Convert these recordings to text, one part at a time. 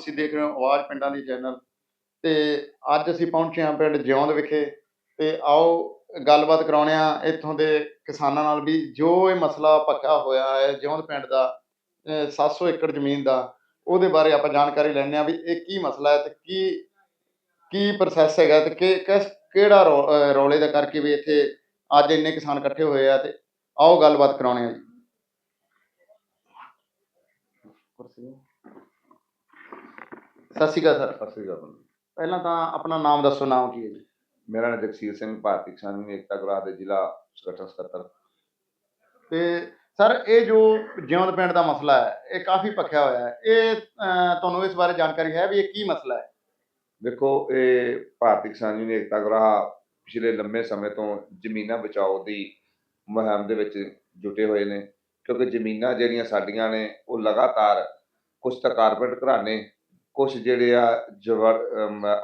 ਤੁਸੀਂ ਦੇਖ ਰਹੇ ਹੋ ਆਵਾਜ਼ ਪਿੰਡਾਂ ਦੀ ਚੈਨਲ ਤੇ ਅੱਜ ਅਸੀਂ ਪਹੁੰਚੇ ਹਾਂ ਪਿੰਡ ਜਿਉਂਦ ਵਿਖੇ। ਤੇ ਆਓ ਗੱਲਬਾਤ ਕਰਾਉਣੇ ਆ ਇੱਥੋਂ ਦੇ ਕਿਸਾਨਾਂ ਨਾਲ ਵੀ। ਜੋ ਇਹ ਮਸਲਾ ਪੱਕਾ ਹੋਇਆ ਹੈ ਜਿਉਂਦ ਪਿੰਡ ਦਾ 700 ਏਕੜ ਜ਼ਮੀਨ ਦਾ, ਉਹਦੇ ਬਾਰੇ ਆਪਾਂ ਜਾਣਕਾਰੀ ਲੈਣੇ ਆ ਵੀ ਇਹ ਕੀ ਮਸਲਾ ਹੈ ਤੇ ਕੀ ਕੀ ਪ੍ਰੋਸੈਸ ਹੈਗਾ ਤੇ ਕਿ ਕਿਹੜਾ ਰੌ- ਰੌਲੇ ਦਾ ਕਰਕੇ ਵੀ ਇੱਥੇ ਅੱਜ ਇੰਨੇ ਕਿਸਾਨ ਇਕੱਠੇ ਹੋਏ ਆ ਤੇ ਆਓ ਗੱਲਬਾਤ ਕਰਾਉਣੇ ਆ ਜੀ। ਕੁਰਸੀ। ਸਤਿ ਸ਼੍ਰੀ ਅਕਾਲ ਸਰ। ਸਤਿ ਸ੍ਰੀ ਅਕਾਲ ਪਹਿਲਾਂ ਤਾਂ ਆਪਣਾ ਨਾਮ ਦੱਸੋ ਨਾਮ ਕੀ ਹੈ ਜੀ? ਮੇਰਾ ਨਾਮ ਜਗਸੀਰ ਸਿੰਘ ਭਾਰਤੀ ਕਿਸਾਨ ਯੂਨੀਅਨ ਏਕਤਾ ਗੁਰਾਹ ਦੇ ਜ਼ਿਲ੍ਹਾ ਸਕੱਤਰ ਸਕੱਤਰ। ਤੇ ਸਰ ਇਹ ਜੋ ਜਿਉਂਦ ਪਿੰਡ ਦਾ ਮਸਲਾ ਹੈ ਇਹ ਕਾਫੀ ਪੱਕਿਆ ਹੋਇਆ ਹੈ। ਇਹ ਤੁਹਾਨੂੰ ਇਸ ਬਾਰੇ ਜਾਣਕਾਰੀ ਹੈ ਵੀ ਇਹ ਕੀ ਮਸਲਾ ਹੈ? ਦੇਖੋ ਇਹ ਭਾਰਤੀ ਕਿਸਾਨ ਯੂਨੀਅਨ ਏਕਤਾ ਗੁਰਾਹ ਪਿਛਲੇ ਲੰਮੇ ਸਮੇਂ ਤੋਂ ਜ਼ਮੀਨਾਂ ਬਚਾਓ ਦੀ ਮੁਹਿੰਮ ਦੇ ਵਿੱਚ ਜੁਟੇ ਹੋਏ ਨੇ। ਕਿਉਂਕਿ ਜ਼ਮੀਨਾਂ ਜਿਹੜੀਆਂ ਸਾਡੀਆਂ ਨੇ ਉਹ ਲਗਾਤਾਰ ਕੁਝ ਤਾਂ ਕਾਰਪੋਰੇਟ ਘਰਾਣੇ ਕੁਝ ਜਿਹੜੇ ਆ ਜਵਰ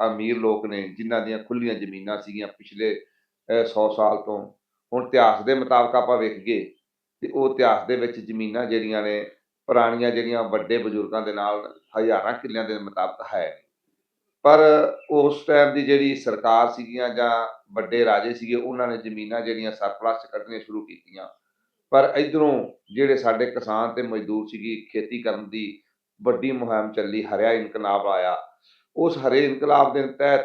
ਅਮੀਰ ਲੋਕ ਨੇ, ਜਿਨ੍ਹਾਂ ਦੀਆਂ ਖੁੱਲੀਆਂ ਜ਼ਮੀਨਾਂ ਸੀਗੀਆਂ ਪਿਛਲੇ 100 ਸਾਲ ਤੋਂ, ਹੁਣ ਇਤਿਹਾਸ ਦੇ ਮੁਤਾਬਕ ਆਪਾਂ ਵੇਖੀਏ ਤੇ ਉਹ ਇਤਿਹਾਸ ਦੇ ਵਿੱਚ ਜ਼ਮੀਨਾਂ ਜਿਹੜੀਆਂ ਨੇ, ਪੁਰਾਣੀਆਂ ਜਿਹੜੀਆਂ ਵੱਡੇ ਬਜ਼ੁਰਗਾਂ ਦੇ ਨਾਲ ਹਜ਼ਾਰਾਂ ਕਿੱਲਿਆਂ ਦੇ ਮੁਤਾਬਕ ਹੈ। ਪਰ ਉਸ ਟਾਈਮ ਦੀ ਜਿਹੜੀ ਸਰਕਾਰ ਸੀਗੀਆਂ ਜਾਂ ਵੱਡੇ ਰਾਜੇ ਸੀਗੇ, ਉਹਨਾਂ ਨੇ ਜ਼ਮੀਨਾਂ ਜਿਹੜੀਆਂ ਸਰਪਲਸ 'ਚ ਕੱਢਣੀਆਂ ਸ਼ੁਰੂ ਕੀਤੀਆਂ। ਪਰ ਇਧਰੋਂ ਜਿਹੜੇ ਸਾਡੇ ਕਿਸਾਨ ਤੇ ਮਜ਼ਦੂਰ ਸੀਗੀ ਖੇਤੀ ਕਰਨ ਦੀ ਵੱਡੀ ਮੁਹਿੰਮ ਚੱਲੀ, ਹਰਿਆ ਇਨਕਲਾਬ ਆਇਆ। ਉਸ ਹਰੇ ਇਨਕਲਾਬ ਦੇ ਤਹਿਤ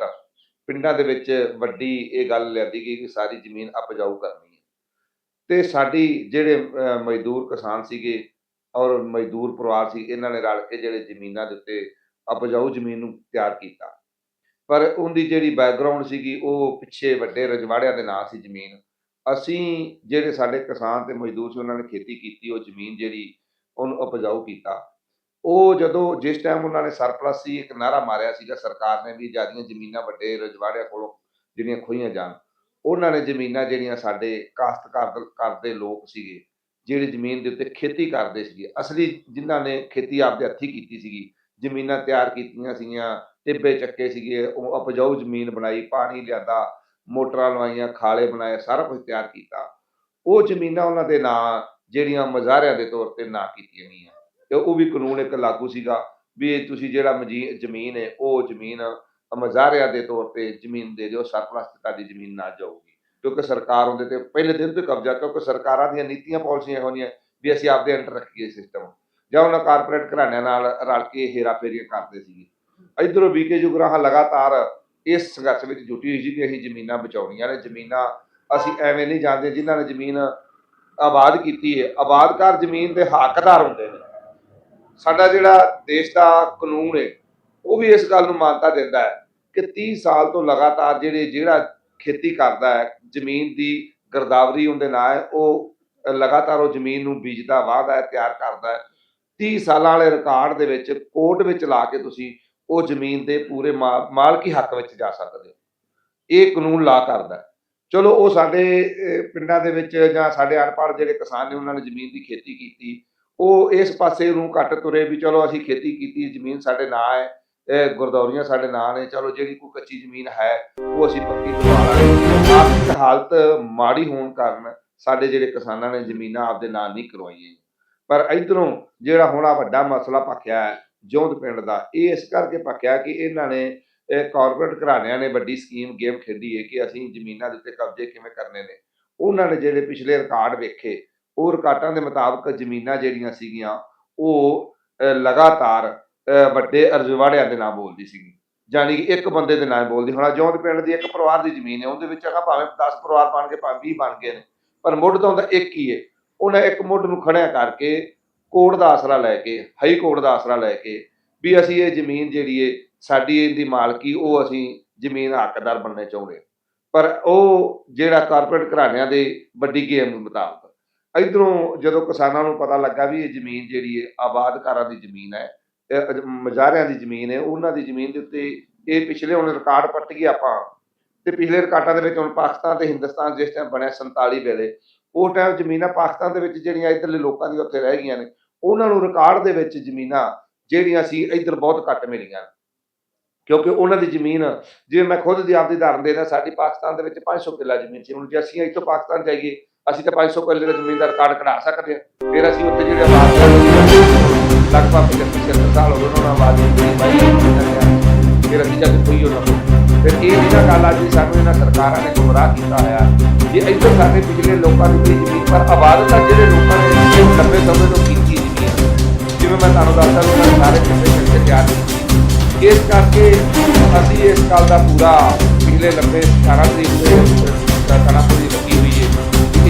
ਪਿੰਡਾਂ ਦੇ ਵਿੱਚ ਵੱਡੀ ਇਹ ਗੱਲ ਲਿਆਂਦੀ ਗਈ ਕਿ ਸਾਰੀ ਜ਼ਮੀਨ ਉਪਜਾਊ ਕਰਨੀ ਹੈ। ਤੇ ਸਾਡੀ ਜਿਹੜੇ ਮਜ਼ਦੂਰ ਕਿਸਾਨ ਸੀਗੇ ਔਰ ਮਜ਼ਦੂਰ ਪਰਿਵਾਰ ਸੀ, ਇਹਨਾਂ ਨੇ ਰਲ ਕੇ ਜਿਹੜੇ ਜ਼ਮੀਨਾਂ ਦੇ ਉੱਤੇ ਉਪਜਾਊ ਜ਼ਮੀਨ ਨੂੰ ਤਿਆਰ ਕੀਤਾ। ਪਰ ਉਹਦੀ ਜਿਹੜੀ ਬੈਕਗ੍ਰਾਉਂਡ ਸੀਗੀ, ਉਹ ਪਿੱਛੇ ਵੱਡੇ ਰਜਵਾੜਿਆਂ ਦੇ ਨਾਂ ਸੀ ਜ਼ਮੀਨ। ਅਸੀਂ ਜਿਹੜੇ ਸਾਡੇ ਕਿਸਾਨ ਤੇ ਮਜ਼ਦੂਰ ਸੀ, ਉਹਨਾਂ ਨੇ ਖੇਤੀ ਕੀਤੀ, ਉਹ ਜ਼ਮੀਨ ਜਿਹੜੀ ਉਹਨੂੰ ਉਪਜਾਊ ਕੀਤਾ। ਉਹ ਜਦੋਂ ਜਿਸ ਟਾਈਮ ਉਹਨਾਂ ਨੇ ਸਰਪਲਸ ਸੀ ਇੱਕ ਨਾਰਾ ਮਾਰਿਆ ਸੀਗਾ, ਸਰਕਾਰ ਨੇ ਵੀ ਜਿਆਦੀਆਂ ਜ਼ਮੀਨਾਂ ਵੱਡੇ ਰਜਵਾੜਿਆਂ ਕੋਲੋਂ ਜਿਹੜੀਆਂ ਖੋਈਆਂ ਜਾਣ, ਉਹਨਾਂ ਨੇ ਜ਼ਮੀਨਾਂ ਜਿਹੜੀਆਂ ਸਾਡੇ ਕਾਸ਼ਤਕਾਰ ਕਰਦੇ ਲੋਕ ਸੀਗੇ, ਜਿਹੜੇ ਜ਼ਮੀਨ ਦੇ ਉੱਤੇ ਖੇਤੀ ਕਰਦੇ ਸੀਗੇ, ਅਸਲੀ ਜਿਨ੍ਹਾਂ ਨੇ ਖੇਤੀ ਆਪਦੇ ਹੱਥੀਂ ਕੀਤੀ ਸੀਗੀ, ਜ਼ਮੀਨਾਂ ਤਿਆਰ ਕੀਤੀਆਂ ਸੀਗੀਆਂ, ਟਿੱਬੇ ਚੱਕੇ ਸੀਗੇ, ਉਹ ਉਪਜਾਊ ਜ਼ਮੀਨ ਬਣਾਈ, ਪਾਣੀ ਲਿਆਦਾ, ਮੋਟਰਾਂ ਲਵਾਈਆਂ, ਖਾਲੇ ਬਣਾਏ, ਸਾਰਾ ਕੁਝ ਤਿਆਰ ਕੀਤਾ। ਉਹ ਜ਼ਮੀਨਾਂ ਉਹਨਾਂ ਦੇ ਨਾਂ, ਜਿਹੜੀਆਂ ਮਜ਼ਾਰਿਆਂ ਦੇ ਤੌਰ ਤੇ ਨਾਂ ਕੀਤੀਆਂ ਗਈਆਂ। ਤੇ ਉਹ ਵੀ ਕਾਨੂੰਨ ਇੱਕ ਲਾਗੂ ਸੀਗਾ ਵੀ ਤੁਸੀਂ ਜਿਹੜਾ ਮਜੀ- ਜ਼ਮੀਨ ਹੈ, ਉਹ ਜ਼ਮੀਨ ਮਜ਼ਾਰਿਆਂ ਦੇ ਤੌਰ ਤੇ ਜ਼ਮੀਨ ਦੇ ਦਿਓ ਸਰਪ੍ਰਸਤਤਾ ਦੀ ਜ਼ਮੀਨ ਨਾ ਜਾਊਗੀ। ਕਿਉਂਕਿ ਸਰਕਾਰ ਉਹਦੇ ਤੇ ਪਹਿਲੇ ਦਿਨ ਤੋਂ ਕਬਜ਼ਾ, ਕਿਉਂਕਿ ਸਰਕਾਰਾਂ ਦੀਆਂ ਨੀਤੀਆਂ, ਪਾਲਿਸੀਆਂ ਇਹੋ ਜਿਹੀਆਂ ਵੀ ਅਸੀਂ ਆਪਦੇ ਅੰਡਰ ਰੱਖੀਏ ਸਿਸਟਮ ਜਾਂ ਉਹਨਾਂ ਕਾਰਪੋਰੇਟ ਘਰਾਣਿਆਂ ਨਾਲ ਰਲ ਕੇ ਹੇਰਾ ਫੇਰੀਆਂ ਕਰਦੇ ਸੀਗੇ। ਇਧਰੋਂ ਬੀਕੇ ਜੁਗਰਾਹਾਂ ਲਗਾਤਾਰ ਇਸ ਸੰਘਰਸ਼ ਵਿੱਚ ਜੁਟੀ ਹੋਈ ਸੀ ਕਿ ਅਸੀਂ ਜ਼ਮੀਨਾਂ ਬਚਾਉਣੀਆਂ ਨੇ, ਜ਼ਮੀਨਾਂ ਅਸੀਂ ਐਵੇਂ ਨਹੀਂ ਜਾਣਦੇ ਜਿਨ੍ਹਾਂ ਨੇ ਜ਼ਮੀਨ ਆਬਾਦ ਕੀਤੀ ਹੈ। ਆਬਾਦਕਾਰ ਜ਼ਮੀਨ ਦੇ ਹੱਕਦਾਰ ਹੁੰਦੇ ਨੇ। ਸਾਡਾ ਜਿਹੜਾ ਦੇਸ਼ ਦਾ ਕਾਨੂੰਨ ਹੈ ਉਹ ਵੀ ਇਸ ਗੱਲ ਨੂੰ ਮਾਨਤਾ ਦਿੰਦਾ ਹੈ ਕਿ 30 ਸਾਲ ਤੋਂ ਲਗਾਤਾਰ ਜਿਹੜੇ, ਜਿਹੜਾ ਖੇਤੀ ਕਰਦਾ ਹੈ, ਜ਼ਮੀਨ ਦੀ ਗਰਦਾਵਰੀ ਉਹਦੇ ਨਾਲ ਹੈ, ਉਹ ਲਗਾਤਾਰ ਉਹ ਜ਼ਮੀਨ ਨੂੰ ਬੀਜਦਾ, ਵਾਹਦਾ ਹੈ, ਤਿਆਰ ਕਰਦਾ ਹੈ। 30 ਸਾਲਾਂ ਵਾਲੇ ਰਿਕਾਰਡ ਦੇ ਵਿੱਚ, ਕੋਰਟ ਵਿੱਚ ਲਾ ਕੇ ਤੁਸੀਂ ਉਹ ਜ਼ਮੀਨ ਦੇ ਪੂਰੇ ਮਾ- ਮਾਲਕੀ ਹੱਕ ਵਿੱਚ ਜਾ ਸਕਦੇ ਹੋ। ਇਹ ਕਾਨੂੰਨ ਲਾ ਕਰਦਾ ਚਲੋ, ਉਹ ਸਾਡੇ ਪਿੰਡਾਂ ਦੇ ਵਿੱਚ ਜਾਂ ਸਾਡੇ ਅਨਪੜ੍ਹ ਜਿਹੜੇ ਕਿਸਾਨ ਨੇ, ਉਹਨਾਂ ਨੇ ਜ਼ਮੀਨ ਦੀ ਖੇਤੀ ਕੀਤੀ ਉਹ ਇਸ ਪਾਸੇ ਨੂੰ ਘੱਟ ਤੁਰੇ ਵੀ ਚਲੋ ਅਸੀਂ ਖੇਤੀ ਕੀਤੀ, ਜ਼ਮੀਨ ਸਾਡੇ ਨਾਂ ਹੈ, ਇਹ ਗੁਰਦੌਰੀਆਂ ਸਾਡੇ ਨਾਂ ਨੇ, ਚਲੋ ਜਿਹੜੀ ਕੋਈ ਕੱਚੀ ਜ਼ਮੀਨ ਹੈ, ਉਹ ਅਸੀਂ ਪੱਕੀ ਕਰਵਾ ਲਾਂਗੇ। ਆਰਥਿਕ ਹਾਲਤ ਮਾੜੀ ਹੋਣ ਕਾਰਨ ਸਾਡੇ ਜਿਹੜੇ ਕਿਸਾਨਾਂ ਨੇ ਜ਼ਮੀਨਾਂ ਆਪਦੇ ਨਾਂ ਨਹੀਂ ਕਰਵਾਈਆਂ। ਪਰ ਇਧਰੋਂ ਜਿਹੜਾ ਹੁਣ ਆ ਵੱਡਾ ਮਸਲਾ ਪੱਕਿਆ ਹੈ, ਜੋਂਦ ਪਿੰਡ ਦਾ, ਇਹ ਇਸ ਕਰਕੇ ਪੱਕਿਆ ਕਿ ਇਹਨਾਂ ਨੇ, ਇਹ ਕਾਰਪੋਰੇਟ ਘਰਾਣਿਆਂ ਨੇ ਵੱਡੀ ਸਕੀਮ ਗੇਮ ਖੇਡੀ ਹੈ ਕਿ ਅਸੀਂ ਜ਼ਮੀਨਾਂ ਦੇ ਉੱਤੇ ਕਬਜ਼ੇ ਕਿਵੇਂ ਕਰਨੇ ਨੇ। ਉਹਨਾਂ ਨੇ ਜਿਹੜੇ ਪਿਛਲੇ ਰਿਕਾਰਡ ਵੇਖੇ ਉਹ ਰਿਕਾਰਡਾਂ ਦੇ ਮੁਤਾਬਕ ਜ਼ਮੀਨਾਂ ਜਿਹੜੀਆਂ ਸੀਗੀਆਂ, ਉਹ ਲਗਾਤਾਰ ਵੱਡੇ ਅਰਜਵਾੜਿਆਂ ਦੇ ਨਾਲ ਬੋਲਦੀ ਸੀਗੀ। ਜਾਣੀ ਕਿ ਇੱਕ ਬੰਦੇ ਦੇ ਨਾਲ ਬੋਲਦੀ। ਹੁਣ ਜੋਂਦ ਪਿੰਡ ਦੀ ਇੱਕ ਪਰਿਵਾਰ ਦੀ ਜ਼ਮੀਨ ਹੈ, ਉਹਦੇ ਵਿੱਚ ਹੈਗਾ ਭਾਵੇਂ 10 ਪਰਿਵਾਰ ਬਣ ਗਏ ਭਾਵੇਂ 20 ਬਣ ਗਏ ਨੇ, ਪਰ ਮੁੱਢ ਤਾਂ ਉਹਦਾ ਇੱਕ ਹੀ ਹੈ। ਉਹਨੇ ਇੱਕ ਮੁੱਢ ਨੂੰ ਖੜਿਆ ਕਰਕੇ ਕੋਰਟ ਦਾ ਆਸਰਾ ਲੈ ਕੇ, ਹਾਈ ਕੋਰਟ ਦਾ ਆਸਰਾ ਲੈ ਕੇ ਵੀ ਅਸੀਂ ਇਹ ਜ਼ਮੀਨ ਜਿਹੜੀ ਏ ਸਾਡੀ ਇਹਦੀ ਮਾਲਕੀ, ਉਹ ਅਸੀਂ ਜ਼ਮੀਨ ਹੱਕਦਾਰ ਬਣਨੇ ਚਾਹੁੰਦੇ ਹਾਂ। ਪਰ ਉਹ ਜਿਹੜਾ ਕਾਰਪੋਰੇਟ ਘਰਾਣਿਆਂ ਦੇ ਵੱਡੀ ਗੇਮ ਮੁਤਾਬਕ ਇਧਰੋਂ ਜਦੋਂ ਕਿਸਾਨਾਂ ਨੂੰ ਪਤਾ ਲੱਗਾ ਵੀ ਇਹ ਜ਼ਮੀਨ ਜਿਹੜੀ ਹੈ, ਆਬਾਦਕਾਰਾਂ ਦੀ ਜ਼ਮੀਨ ਹੈ, ਇਹ ਮਜ਼ਾਰਿਆਂ ਦੀ ਜ਼ਮੀਨ ਹੈ, ਉਹਨਾਂ ਦੀ ਜ਼ਮੀਨ ਦੇ ਉੱਤੇ ਇਹ ਪਿਛਲੇ ਹੁਣ ਰਿਕਾਰਡ ਪੱਟ ਗਏ ਆਪਾਂ। ਤੇ ਪਿਛਲੇ ਰਿਕਾਰਡਾਂ ਦੇ ਵਿੱਚ ਹੁਣ ਪਾਕਿਸਤਾਨ ਤੇ ਹਿੰਦੁਸਤਾਨ ਜਿਸ ਟਾਈਮ ਬਣਿਆ 47 ਵੇਲੇ, ਉਹ ਟਾਈਮ ਜ਼ਮੀਨਾਂ ਪਾਕਿਸਤਾਨ ਦੇ ਵਿੱਚ ਜਿਹੜੀਆਂ ਇੱਧਰਲੇ ਲੋਕਾਂ ਦੀਆਂ ਉੱਥੇ ਰਹਿ ਗਈਆਂ ਨੇ, ਉਹਨਾਂ ਨੂੰ ਰਿਕਾਰਡ ਦੇ ਵਿੱਚ ਜ਼ਮੀਨਾਂ ਜਿਹੜੀਆਂ ਸੀ ਇੱਧਰ ਬਹੁਤ ਘੱਟ ਮਿਲੀਆਂ। ਕਿਉਂਕਿ ਉਹਨਾਂ ਦੀ ਜ਼ਮੀਨ, ਜਿਵੇਂ ਮੈਂ ਖੁਦ ਦੀ ਆਪਦੀ ਉਦਾਹਰਨ ਦੇਣਾ ਸਾਡੀ ਪਾਕਿਸਤਾਨ ਦੇ ਵਿੱਚ 500 ਕਿੱਲਾ ਜ਼ਮੀਨ ਸੀ, ਹੁਣ ਜੇ ਅਸੀਂ ਇੱਥੋਂ ਪਾਕਿਸਤਾਨ ਜਾਈਏ ਅਸੀਂ ਤਾਂ 500 ਕਿੱਲੇ ਦੀ ਜ਼ਮੀਨ ਦਾ ਰਿਕਾਰਡ ਕਢਾ ਸਕਦੇ ਹਾਂ। ਫਿਰ ਅਸੀਂ ਉੱਥੇ ਜਿਹੜੇ ਆਬਾਦ ਲਗਭਗ 75 ਸਾਲ ਹੋ ਗਏ ਉਹਨਾਂ ਨੂੰ ਆਬਾਦੀ ਦੀ ਫਿਰ ਅਸੀਂ ਜਦ ਕੋਈ ਉਹਨਾਂ ਨੂੰ ਫਿਰ ਇਹ ਜਿਹੜਾ ਗੱਲ ਅੱਜ ਸਾਨੂੰ ਇਹਨਾਂ ਸਰਕਾਰਾਂ ਨੇ ਗੁੰਮਰਾਹ ਕੀਤਾ ਹੋਇਆ ਜੇ ਇੱਧਰ ਸਾਡੇ ਪਿਛਲੇ ਲੋਕਾਂ ਨੂੰ ਵੀ ਜ਼ਮੀਨ, ਪਰ ਆਬਾਦ ਤਾਂ ਜਿਹੜੇ ਲੋਕਾਂ ਨੇ ਲੰਬੇ ਸਮੇਂ ਤੋਂ ਕੀਤੀ ਜ਼ਮੀਨ ਜਿਵੇਂ ਮੈਂ ਤੁਹਾਨੂੰ ਦੱਸਦਾ ਉਹਨਾਂ ਸਾਰੇ ਕਿੱਸੇ ਕਰਕੇ ਤਿਆਰ ਕੀਤੀ। ਇਸ ਕਰਕੇ ਅਸੀਂ ਇਸ ਗੱਲ ਦਾ ਪੂਰਾ ਪਿਛਲੇ ਲੰਬੇ 18 ਦੇ ਕਣਾ ਪੂਰੀ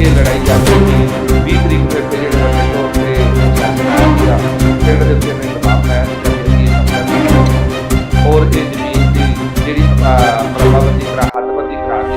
ਇਹ ਲੜਾਈ ਚੱਲ ਰਹੀ ਹੈ 20 ਤਰੀਕ ਨੂੰ ਇੱਥੇ ਜਿਹੜੇ ਵੱਡੇ ਤੌਰ ਤੇ ਸ਼ਾਸਨ ਆਇਆ ਪਿੰਡ ਦੇ ਉੱਤੇ ਨੇ ਦਬਾਅ ਪਾਇਆ ਕਿ ਇਹ ਸਮਝਾ ਔਰ ਇਹ ਜ਼ਮੀਨ ਦੀ ਜਿਹੜੀ ਮਰਵਾਵਤੀ ਹੱਦਬੰਦੀ ਕਰਾ ਕੇ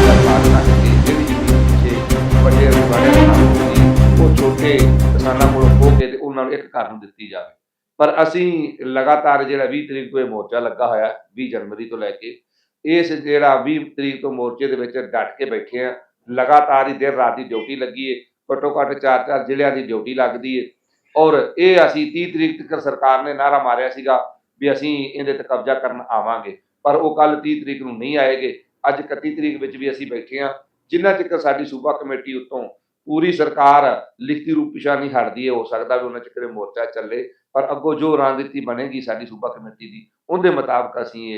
ਸਰਕਾਰ ਨਾਲ ਜਿਹੜੀ ਜ਼ਮੀਨ ਪਿੱਛੇ ਵੱਡੇ ਰਵਾੜੇ ਨਾਲ ਉਹ ਛੋਟੇ ਕਿਸਾਨਾਂ ਕੋਲੋਂ ਖੋ ਕੇ ਤੇ ਉਹਨਾਂ ਨੂੰ ਇੱਕ ਘਰ ਨੂੰ ਦਿੱਤੀ ਜਾਵੇ। ਪਰ ਅਸੀਂ ਲਗਾਤਾਰ ਜਿਹੜਾ 20 ਤਰੀਕ ਤੋਂ ਇਹ ਮੋਰਚਾ ਲੱਗਾ ਹੋਇਆ ਹੈ, 20 ਜਨਵਰੀ ਤੋਂ ਲੈ ਕੇ ਇਸ ਜਿਹੜਾ 20 ਤਰੀਕ ਤੋਂ ਮੋਰਚੇ ਦੇ ਵਿੱਚ ਡਟ ਕੇ ਬੈਠੇ ਆ ਲਗਾਤਾਰ ਹੀ ਦਿਨ ਰਾਤ ਦੀ ਡਿਊਟੀ ਲੱਗੀ ਏ, ਘੱਟੋ ਘੱਟ ਚਾਰ ਚਾਰ ਜ਼ਿਲ੍ਹਿਆਂ ਦੀ ਡਿਊਟੀ ਲੱਗਦੀ ਏ। ਔਰ ਇਹ ਅਸੀਂ 30 ਤਰੀਕ ਤੱਕ ਸਰਕਾਰ ਨੇ ਨਾਰਾ ਮਾਰਿਆ ਸੀਗਾ ਵੀ ਅਸੀਂ ਇਹਦੇ ਤੇ ਕਬਜ਼ਾ ਕਰਨ ਆਵਾਂਗੇ, ਪਰ ਉਹ ਕੱਲ 30 ਤਰੀਕ ਨੂੰ ਨਹੀਂ ਆਏਗੇ। ਅੱਜ 31 ਤਰੀਕ ਵਿੱਚ ਵੀ ਅਸੀਂ ਬੈਠੇ ਆ, ਜਿੰਨਾ ਚਿਰ ਸਾਡੀ ਸੂਬਾ ਕਮੇਟੀ ਉੱਤੋਂ ਪੂਰੀ ਸਰਕਾਰ ਲਿਖਤੀ ਰੂਪ ਪਿਛਾ ਨਹੀਂ ਹਟਦੀ ਹੈ ਹੋ ਸਕਦਾ ਵੀ ਉਹਨਾਂ ਚਿਰ ਇਹ ਮੋਰਚਾ ਚੱਲੇ, ਪਰ ਅੱਗੋਂ ਜੋ ਰਣਨੀਤੀ ਬਣੇਗੀ ਸਾਡੀ ਸੂਬਾ ਕਮੇਟੀ ਦੀ, ਉਹਦੇ ਮੁਤਾਬਕ ਅਸੀਂ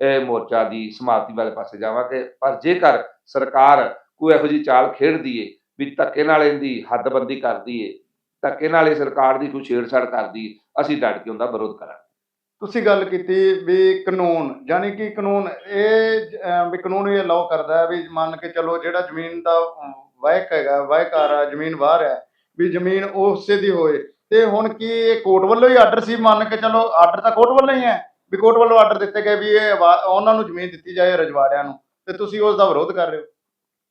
ਇਹ ਮੋਰਚਾ ਦੀ ਸਮਾਪਤੀ ਵਾਲੇ ਪਾਸੇ ਜਾਵਾਂਗੇ। ਪਰ ਜੇਕਰ ਸਰਕਾਰ ਕੋਈ ਇਹੋ ਜਿਹੀ ਚਾਲ ਖੇਡਦੀ ਏ ਵੀ ਧੱਕੇ ਨਾਲ ਇਹਦੀ ਹੱਦਬੰਦੀ ਕਰਦੀ ਏ ਧੱਕੇ ਨਾਲ ਇਹ ਸਰਕਾਰ ਦੀ ਕੋਈ ਛੇੜਛਾੜ ਕਰਦੀ ਅਸੀਂ ਡਟ ਕੇ ਉਹਦਾ ਵਿਰੋਧ ਕਰਾਂਗੇ। ਤੁਸੀਂ ਗੱਲ ਕੀਤੀ ਵੀ ਕਾਨੂੰਨ ਯਾਨੀ ਕਿ ਕਾਨੂੰਨ ਇਹ ਵੀ ਕਾਨੂੰਨ ਇਹ ਅਲਾਉ ਕਰਦਾ ਵੀ ਮੰਨ ਕੇ ਚਲੋ ਜਿਹੜਾ ਜ਼ਮੀਨ ਦਾ ਅਮ, ਵਾਹਿਕ ਹੈਗਾ ਵਾਹਿਕਾਰ ਆ ਜ਼ਮੀਨ ਬਾਹਰ ਹੈ ਵੀ ਜ਼ਮੀਨ ਉਸੇ ਦੀ ਹੋਏ। ਤੇ ਹੁਣ ਕੀ ਇਹ ਕੋਰਟ ਵੱਲੋਂ ਹੀ ਆਰਡਰ ਸੀ? ਮੰਨ ਕੇ ਚਲੋ ਆਰਡਰ ਤਾਂ ਕੋਰਟ ਵੱਲੋਂ ਹੀ ਹੈ ਵੀ ਕੋਰਟ ਵੱਲੋਂ ਆਰਡਰ ਦਿੱਤੇ ਗਏ ਵੀ ਇਹ ਉਹਨਾਂ ਨੂੰ ਜ਼ਮੀਨ ਦਿੱਤੀ ਜਾਏ ਰਜਵਾੜਿਆਂ ਨੂੰ ਤੇ ਤੁਸੀਂ ਉਸ ਦਾ ਵਿਰੋਧ ਕਰ ਰਹੇ ਹੋ।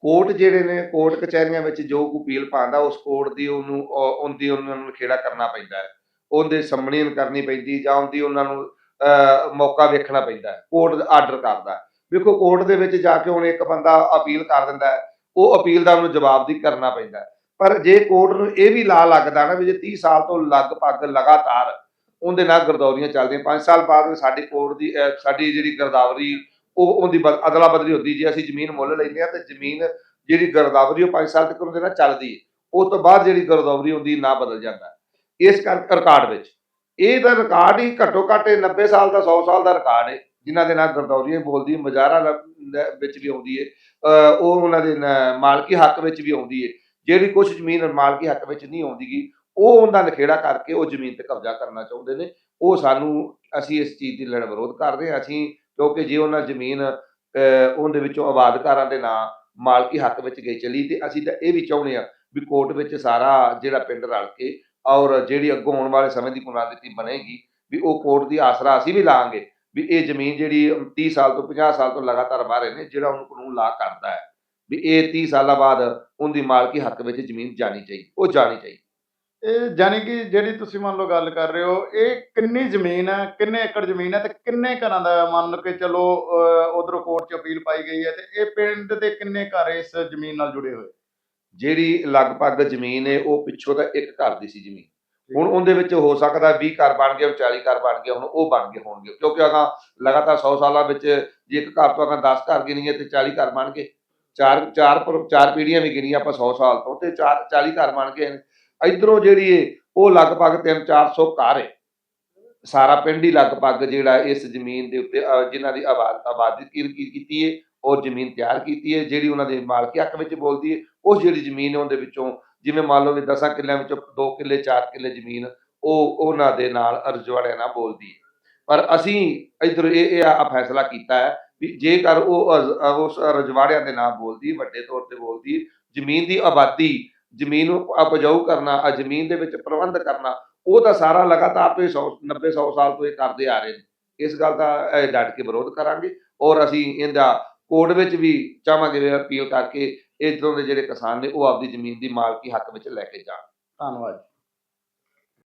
ਕੋਰਟ ਜਿਹੜੇ ਨੇ, ਕੋਰਟ ਕਚਹਿਰੀਆਂ ਵਿੱਚ ਜੋ ਕੋਈ ਅਪੀਲ ਪਾਉਂਦਾ, ਉਸ ਕੋਰਟ ਦੀ ਉਹਨੂੰ ਉਹਦੀ ਉਹਨਾਂ ਨੂੰ ਖੇੜਾ ਕਰਨਾ ਪੈਂਦਾ ਹੈ। ਉਹਦੇ ਸਾਹਮਣੇ ਕਰਨੀ ਪੈਂਦੀ ਜਾਂ ਉਹਦੀ ਉਹਨਾਂ ਨੂੰ ਮੌਕਾ ਵੇਖਣਾ ਪੈਂਦਾ ਕੋਰਟ ਆਰਡਰ ਕਰਦਾ ਹੈ। ਵੇਖੋ, ਕੋਰਟ ਦੇ ਵਿੱਚ ਜਾ ਕੇ ਹੁਣ ਇੱਕ ਬੰਦਾ ਅਪੀਲ ਕਰ ਦਿੰਦਾ ਉਹ ਅਪੀਲ ਦਾ ਉਹਨੂੰ ਜਵਾਬ ਦੀ ਕਰਨਾ ਪੈਂਦਾ ਪਰ ਜੇ ਕੋਰਟ ਨੂੰ ਇਹ ਵੀ ਲਾ ਲੱਗਦਾ ਨਾ ਵੀ ਜੇ 30 ਸਾਲ ਤੋਂ ਲਗਭਗ ਲਗਾਤਾਰ ਉਹਦੇ ਨਾਲ ਗਰਦੌਰੀਆਂ ਚੱਲਦੀਆਂ 5 ਸਾਲ ਬਾਅਦ ਸਾਡੀ ਕੋਰਟ ਦੀ ਸਾਡੀ ਜਿਹੜੀ ਗਰਦਾਵਰੀ ਉਹ ਉਹਦੀ ਬਦ- ਅਦਲਾ ਬਦਲੀ ਹੁੰਦੀ ਜੇ ਅਸੀਂ ਜ਼ਮੀਨ ਮੁੱਲ ਲੈਂਦੇ ਆ ਤੇ ਜ਼ਮੀਨ ਜਿਹੜੀ ਗਰਦਾਵਰੀ ਉਹ 5 ਸਾਲ ਤੱਕ ਉਹਦੇ ਨਾਲ ਚੱਲਦੀ ਹੈ ਉਸ ਤੋਂ ਬਾਅਦ ਜਿਹੜੀ ਗਰਦਾਵਰੀ ਹੁੰਦੀ ਨਾ ਬਦਲ ਜਾਂਦਾ। ਇਸ ਕਰਕੇ ਰਿਕਾਰਡ ਵਿੱਚ। ਇਹ ਤਾਂ ਰਿਕਾਰਡ ਹੀ ਘੱਟੋ ਘੱਟ ਇਹ 90 ਸਾਲ ਦਾ 100 ਸਾਲ ਦਾ ਰਿਕਾਰਡ ਹੈ, ਜਿਨ੍ਹਾਂ ਦੇ ਨਾਲ ਗਰਦੌਰੀਆਂ ਬੋਲਦੀ ਹੈ, ਮਜ਼ਾਰਾ ਵਿੱਚ ਵੀ ਆਉਂਦੀ ਹੈ ਉਹ ਉਹਨਾਂ ਦੇ ਮਾਲਕੀ ਹੱਕ ਵਿੱਚ ਵੀ ਆਉਂਦੀ ਹੈ। ਜਿਹੜੀ ਕੁਝ ਜ਼ਮੀਨ ਮਾਲਕੀ ਹੱਕ ਵਿੱਚ ਨਹੀਂ ਆਉਂਦੀਗੀ, ਉਹ ਉਹਦਾ ਨਖੇੜਾ ਕਰਕੇ ਉਹ ਜ਼ਮੀਨ ਤੇ ਕਬਜ਼ਾ ਕਰਨਾ ਚਾਹੁੰਦੇ ਨੇ। ਉਹ ਸਾਨੂੰ, ਅਸੀਂ ਇਸ ਚੀਜ਼ ਦੀ ਲੜ ਵਿਰੋਧ ਕਰਦੇ ਹਾਂ, ਅਸੀਂ ਕਿਉਂਕਿ ਜੇ ਉਹਨਾਂ ਜ਼ਮੀਨ ਉਹਦੇ ਵਿੱਚੋਂ ਆਬਾਦਕਾਰਾਂ ਦੇ ਨਾਂ ਮਾਲਕੀ ਹੱਕ ਵਿੱਚ ਗਈ ਚਲੀ, ਤੇ ਅਸੀਂ ਤਾਂ ਇਹ ਵੀ ਚਾਹੁੰਦੇ ਹਾਂ ਵੀ ਕੋਰਟ ਵਿੱਚ ਸਾਰਾ ਜਿਹੜਾ ਪਿੰਡ ਰਲ ਕੇ ਔਰ ਜਿਹੜੀ ਅੱਗੋਂ ਆਉਣ ਵਾਲੇ ਸਮੇਂ ਦੀ ਪੁਨਰਨੀਤੀ ਬਣੇਗੀ, ਵੀ ਉਹ ਕੋਰਟ ਦੀ ਆਸਰਾ ਅਸੀਂ ਵੀ ਲਾਂਗੇ, ਵੀ ਇਹ ਜ਼ਮੀਨ ਜਿਹੜੀ 30 ਸਾਲ ਤੋਂ 50 ਸਾਲ ਤੋਂ ਲਗਾਤਾਰ ਬਾਹਰ ਨੇ, ਜਿਹੜਾ ਉਹਨੂੰ ਕਾਨੂੰਨ ਲਾ ਕਰਦਾ ਹੈ, ਵੀ ਇਹ 30 ਸਾਲਾਂ ਬਾਅਦ ਉਹਦੀ ਮਾਲਕੀ ਹੱਕ ਵਿੱਚ ਜ਼ਮੀਨ ਜਾਣੀ ਚਾਹੀਦੀ, ਉਹ ਜਾਣੀ ਚਾਹੀਦੀ। ਇਹ ਯਾਨੀ ਕਿ ਜਿਹੜੀ ਤੁਸੀਂ ਮੰਨ ਲਓ ਗੱਲ ਕਰ ਰਹੇ ਹੋ, ਇਹ ਕਿੰਨੀ ਜ਼ਮੀਨ ਹੈ, ਕਿੰਨੇ ਏਕੜ ਜ਼ਮੀਨ ਹੈ ਤੇ ਕਿੰਨੇ ਘਰਾਂ ਦਾ ਮੰਨ ਲਓ ਕਿ ਚਲੋ ਉਧਰੋਂ ਕੋਰਟ 'ਚ ਅਪੀਲ ਪਾਈ ਗਈ ਹੈ ਤੇ ਇਹ ਪਿੰਡ ਦੇ ਕਿੰਨੇ ਘਰ ਇਸ ਜ਼ਮੀਨ ਨਾਲ ਜੁੜੇ ਹੋਏ? ਜਿਹੜੀ ਲਗਭਗ ਜ਼ਮੀਨ ਹੈ, ਉਹ ਪਿੱਛੋਂ ਤਾਂ ਇੱਕ ਘਰ ਦੀ ਸੀ ਜ਼ਮੀਨ। ਹੁਣ ਉਹਦੇ ਵਿੱਚ ਹੋ ਸਕਦਾ 20 ਘਰ ਬਣ ਗਏ 40 ਘਰ ਬਣ ਗਏ, ਹੁਣ ਉਹ ਬਣ ਗਏ ਹੋਣਗੇ। ਕਿਉਂਕਿ ਅਗਾ ਲਗਾਤਾਰ 100 ਸਾਲਾਂ ਵਿੱਚ ਜੇ ਇੱਕ ਘਰ ਤੋਂ ਅਗਾ 10 ਘਰ ਗਿਣੀਏ ਤੇ 40 ਘਰ ਬਣ ਗਏ। ਚਾਰ ਚਾਰ ਚਾਰ ਪੀੜ੍ਹੀਆਂ ਵੀ ਗਿਣੀਆਂ ਆਪਾਂ 100 ਸਾਲ ਤੋਂ ਤੇ ਚਾਰ 40 ਘਰ ਬਣ ਗਏ ਇਧਰੋਂ ਜਿਹੜੀ ਹੈ ਉਹ ਲਗਭਗ 3-400 ਘਰ ਹੈ ਸਾਰਾ ਪਿੰਡ ਹੀ ਲਗਭਗ ਜਿਹੜਾ ਇਸ ਜ਼ਮੀਨ ਦੇ ਉੱਤੇ ਅਹ, ਜਿਨ੍ਹਾਂ ਦੀ ਆਬਾਦ ਆਬਾਦੀ ਕੀਤੀ ਹੈ ਔਰ ਜ਼ਮੀਨ ਤਿਆਰ ਕੀਤੀ ਹੈ ਜਿਹੜੀ ਉਹਨਾਂ ਦੇ ਮਾਲਕੀ ਹੱਕ ਵਿੱਚ ਬੋਲਦੀ ਹੈ ਉਹ ਜਿਹੜੀ ਜ਼ਮੀਨ ਉਹਦੇ ਵਿੱਚੋਂ ਜਿਵੇਂ ਮੰਨ ਲਓ ਵੀ 10 ਕਿੱਲਿਆਂ ਵਿੱਚੋਂ 2 ਕਿੱਲੇ 4 ਕਿੱਲੇ ਜ਼ਮੀਨ ਉਹ ਉਹਨਾਂ ਦੇ ਨਾਲ ਰਜਵਾੜਿਆਂ ਨਾਲ ਬੋਲਦੀ ਹੈ ਪਰ ਅਸੀਂ ਇਧਰ ਇਹ ਇਹ ਆ ਫੈਸਲਾ ਕੀਤਾ ਹੈ ਵੀ ਜੇਕਰ ਉਹ ਉਸ ਰਜਵਾੜਿਆਂ ਦੇ ਨਾਲ ਬੋਲਦੀ ਵੱਡੇ ਤੌਰ ਤੇ ਬੋਲਦੀ ਜ਼ਮੀਨ ਦੀ ਆਬਾਦੀ ਜ਼ਮੀਨ ਨੂੰ ਉਪਜਾਊ ਕਰਨਾ ਆ ਜ਼ਮੀਨ ਦੇ ਵਿੱਚ ਪ੍ਰਬੰਧ ਕਰਨਾ, ਉਹ ਤਾਂ ਸਾਰਾ ਲਗਾਤਾਰ ਤੋਂ 100 90 100 ਸਾਲ ਤੋਂ ਇਹ ਕਰਦੇ ਆ ਰਹੇ ਨੇ। ਇਸ ਗੱਲ ਦਾ ਇਹ ਡਟ ਕੇ ਵਿਰੋਧ ਕਰਾਂਗੇ ਔਰ ਅਸੀਂ ਇਹਦਾ ਕੋਰਟ ਵਿੱਚ ਵੀ ਚਾਹਾਂਗੇ ਵੀ ਅਪੀਲ ਕਰਕੇ ਇਧਰੋਂ ਦੇ ਜਿਹੜੇ ਕਿਸਾਨ ਨੇ, ਉਹ ਆਪਦੀ ਜ਼ਮੀਨ ਦੀ ਮਾਲਕੀ ਹੱਕ ਵਿੱਚ ਲੈ ਕੇ ਜਾਣ। ਧੰਨਵਾਦ